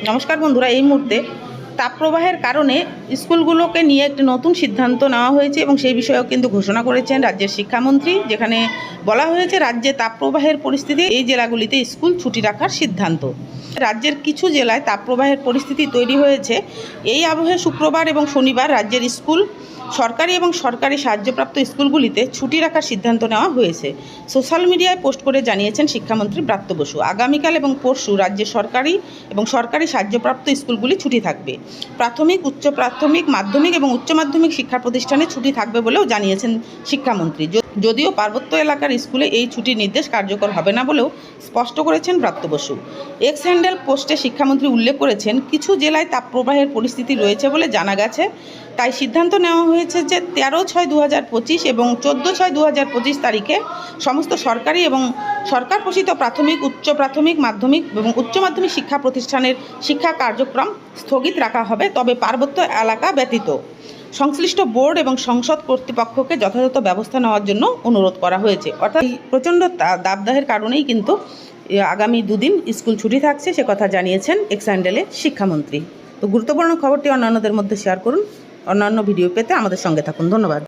নমস্কার বন্ধুরা এই মুহূর্তে তাপপ্রবাহের কারণে স্কুলগুলোকে নিয়ে একটি নতুন সিদ্ধান্ত নেওয়া হয়েছে এবং সেই বিষয়েও কিন্তু ঘোষণা করেছেন রাজ্যের শিক্ষামন্ত্রী, যেখানে বলা হয়েছে রাজ্যে তাপপ্রবাহের পরিস্থিতি, এই জেলাগুলিতে স্কুল ছুটি রাখার সিদ্ধান্ত। রাজ্যের কিছু জেলায় তাপপ্রবাহের পরিস্থিতি তৈরি হয়েছে। এই আবহে শুক্রবার এবং শনিবার রাজ্যের স্কুল, সরকারি এবং সরকারি সাহায্যপ্রাপ্ত স্কুলগুলিতে ছুটি রাখার সিদ্ধান্ত নেওয়া হয়েছে। সোশ্যাল মিডিয়ায় পোস্ট করে জানিয়েছেন শিক্ষামন্ত্রী ব্রাত্য বসু। আগামীকাল এবং পরশু রাজ্যের সরকারি এবং সরকারি সাহায্যপ্রাপ্ত স্কুলগুলি ছুটি থাকবে। প্রাথমিক, উচ্চ প্রাথমিক, মাধ্যমিক এবং উচ্চ মাধ্যমিক শিক্ষা প্রতিষ্ঠানে ছুটি থাকবে বলেও জানিয়েছেন শিক্ষামন্ত্রী। যদিও পার্বত্য এলাকার স্কুলে এই ছুটির নির্দেশ কার্যকর হবে না বলেও স্পষ্ট করেছেন ব্রাত্য বসু। এক্স হ্যান্ডেল পোস্টে শিক্ষামন্ত্রী উল্লেখ করেছেন, কিছু জেলায় তাপপ্রবাহের পরিস্থিতি রয়েছে বলে জানা গেছে। তাই সিদ্ধান্ত নেওয়া হয়েছে যে তেরো ছয় দু এবং চোদ্দ ছয় দু তারিখে সমস্ত সরকারি এবং সরকার পোষিত প্রাথমিক, উচ্চ প্রাথমিক, মাধ্যমিক এবং উচ্চ মাধ্যমিক শিক্ষা প্রতিষ্ঠানের শিক্ষা কার্যক্রম স্থগিত রাখা হবে, তবে পার্বত্য এলাকা ব্যতীত। সংশ্লিষ্ট বোর্ড এবং সংসদ কর্তৃপক্ষকে যথাযথ ব্যবস্থা নেওয়ার জন্য অনুরোধ করা হয়েছে। অর্থাৎ প্রচণ্ড দাবদাহের কারণেই কিন্তু আগামী দুদিন স্কুল ছুটি থাকছে, সে কথা জানিয়েছেন এক্স হ্যান্ডেলে শিক্ষামন্ত্রী। তো গুরুত্বপূর্ণ খবরটি অন্যান্যদের মধ্যে শেয়ার করুন। অন্যান্য ভিডিও পেতে আমাদের সঙ্গে থাকুন। ধন্যবাদ।